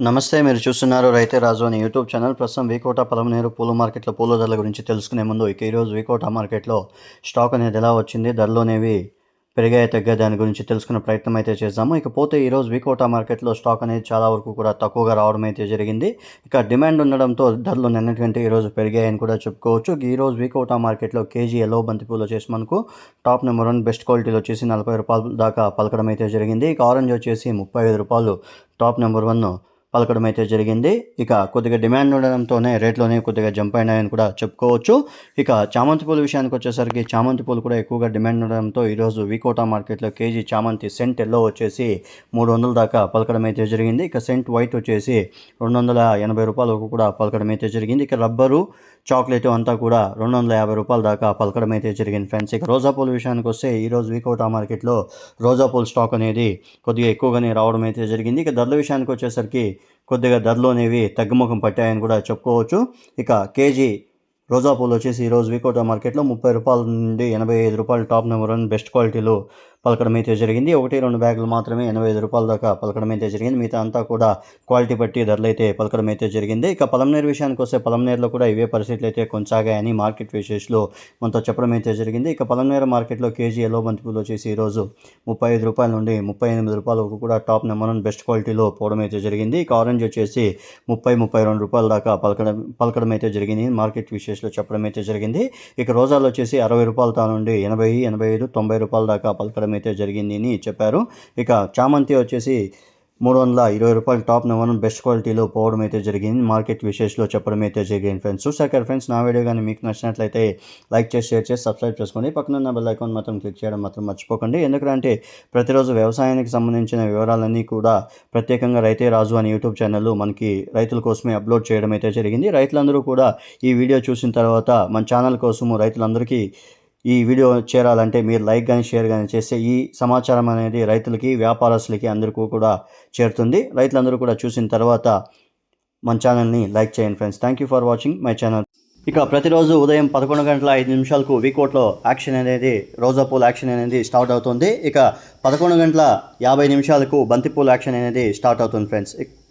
నమస్తే మీరు చూస్తున్నారు రైతే రాజు అని యూట్యూబ్ ఛానల్. ప్రస్తుతం వికోట పలమనేరు పూల మార్కెట్లో పూల ధరల గురించి తెలుసుకునే ముందు ఇక ఈరోజు వికోట మార్కెట్లో స్టాక్ అనేది ఎలా వచ్చింది ధరలు అనేవి పెరిగాయి తగ్గాయి దాని గురించి తెలుసుకునే ప్రయత్నం అయితే చేద్దాము. ఇకపోతే ఈరోజు వికోటా మార్కెట్లో స్టాక్ అనేది చాలా వరకు కూడా తక్కువగా రావడం అయితే జరిగింది. ఇక డిమాండ్ ఉండడంతో ధరలు నిన్నటికంటే ఈరోజు పెరిగాయని కూడా చెప్పుకోవచ్చు. ఈరోజు వికోటా మార్కెట్లో కేజీ ఎల్లో బంతిపూలు వచ్చేసి మనకు టాప్ నెంబర్ వన్ బెస్ట్ క్వాలిటీలో వచ్చేసి నలభై రూపాయల దాకా పలకడం అయితే జరిగింది. ఇక ఆరెంజ్ వచ్చేసి ముప్పై ఐదు రూపాయలు టాప్ నెంబర్ వన్ పలకడం అయితే జరిగింది. ఇక కొద్దిగా డిమాండ్ ఉండడంతోనే రేట్లోనే కొద్దిగా జంప్ అయినాయని కూడా చెప్పుకోవచ్చు. ఇక చామంతి పూల విషయానికి వచ్చేసరికి చామంతి పూలు కూడా ఎక్కువగా డిమాండ్ ఉండడంతో ఈరోజు వికోటా మార్కెట్లో కేజీ చామంతి సెంట్ ఎల్లో వచ్చేసి మూడు వందల దాకా పలకడం అయితే జరిగింది. ఇక సెంట్ వైట్ వచ్చేసి రెండు వందల ఎనభై రూపాయల వరకు కూడా పలకడం అయితే జరిగింది. ఇక రబ్బరు చాక్లెట్ అంతా కూడా రెండు వందల యాభై రూపాయల దాకా పలకడం అయితే జరిగింది ఫ్రెండ్స్. ఇక రోజా పూల విషయానికి వస్తే ఈరోజు వికోటా మార్కెట్లో రోజా పూల స్టాక్ అనేది కొద్దిగా ఎక్కువగానే రావడం అయితే జరిగింది. ఇక ధరల విషయానికి వచ్చేసరికి కొద్దిగా ధరలు అనేవి తగ్గుముఖం పట్టాయని కూడా చెప్పుకోవచ్చు. ఇక కేజీ రోజా పూలు వచ్చేసి ఈరోజు వికోటా మార్కెట్లో ముప్పై రూపాయల నుండి ఎనభై ఐదు రూపాయలు టాప్ నెంబర్ వన్ బెస్ట్ క్వాలిటీలో పలకడం అయితే జరిగింది. ఒకటి రెండు బ్యాగులు మాత్రమే ఎనభై ఐదు రూపాయల దాకా పలకడం అయితే జరిగింది. మిగతా అంతా కూడా క్వాలిటీ బట్టి ధరలు అయితే పలకడం అయితే జరిగింది. ఇక పలంనేరు విషయానికి వస్తే పలంనేరులో కూడా ఇవే పరిస్థితులు అయితే కొనసాగాయని మార్కెట్ విశేషలో మనతో చెప్పడం అయితే జరిగింది. ఇక పలంనేరు మార్కెట్లో కేజీ ఎల్లో బంతిపూలు వచ్చేసి ఈరోజు ముప్పై ఐదు రూపాయల నుండి ముప్పై ఎనిమిది రూపాయల వరకు కూడా టాప్ నెంబర్ వన్ బెస్ట్ క్వాలిటీలో పోవడం అయితే జరిగింది. ఇక ఆరెంజ్ వచ్చేసి ముప్పై ముప్పై రెండు రూపాయల దాకా పలకడం పలకడం అయితే జరిగింది మార్కెట్ విశేషలో చెప్పడం అయితే జరిగింది. ఇక రోజాలు వచ్చేసి అరవై రూపాయల తా నుండి ఎనభై ఎనభై ఐదు తొంభై రూపాయల దాకా పలకడం అయితే జరిగింది అని చెప్పారు. ఇక చామంతి వచ్చేసి మూడు వందల ఇరవై రూపాయలు టాప్ నెంబర్ బెస్ట్ క్వాలిటీలో పోవడం అయితే జరిగింది. మార్కెట్ విశేషలో చెప్పడం అయితే జరిగింది ఫ్రెండ్స్. చూసాక కదా ఫ్రెండ్స్ నా వీడియో కానీ మీకు నచ్చినట్లయితే లైక్ చేసి షేర్ చేసి సబ్స్క్రైబ్ చేసుకోండి. పక్కన ఉన్న బెల్ ఐకాన్ మాత్రం క్లిక్ చేయడం మాత్రం మర్చిపోకండి. ఎందుకంటే ప్రతిరోజు వ్యవసాయానికి సంబంధించిన వివరాలన్నీ కూడా ప్రత్యేకంగా రైతే రాజు అనే యూట్యూబ్ ఛానల్ మనకి రైతుల కోసమే అప్లోడ్ చేయడం అయితే జరిగింది. రైతులందరూ కూడా ఈ వీడియో చూసిన తర్వాత మన ఛానల్ కోసము రైతులందరికీ ఈ వీడియో చేరాలంటే మీరు లైక్ కానీ షేర్ కానీ చేస్తే ఈ సమాచారం అనేది రైతులకి వ్యాపారస్తులకి అందరికీ కూడా చేరుతుంది. రైతులందరూ కూడా చూసిన తర్వాత మన ఛానల్ని లైక్ చేయండి friends. Thank you for watching my channel ఇక ప్రతిరోజు ఉదయం పదకొండు గంటల ఐదు నిమిషాలకు వీకోట్లో యాక్షన్ అనేది రోజా పూల్ యాక్షన్ అనేది స్టార్ట్ అవుతుంది. ఇక పదకొండు గంటల యాభై నిమిషాలకు బంతిపూల్ యాక్షన్ అనేది స్టార్ట్ అవుతుంది ఫ్రెండ్స్.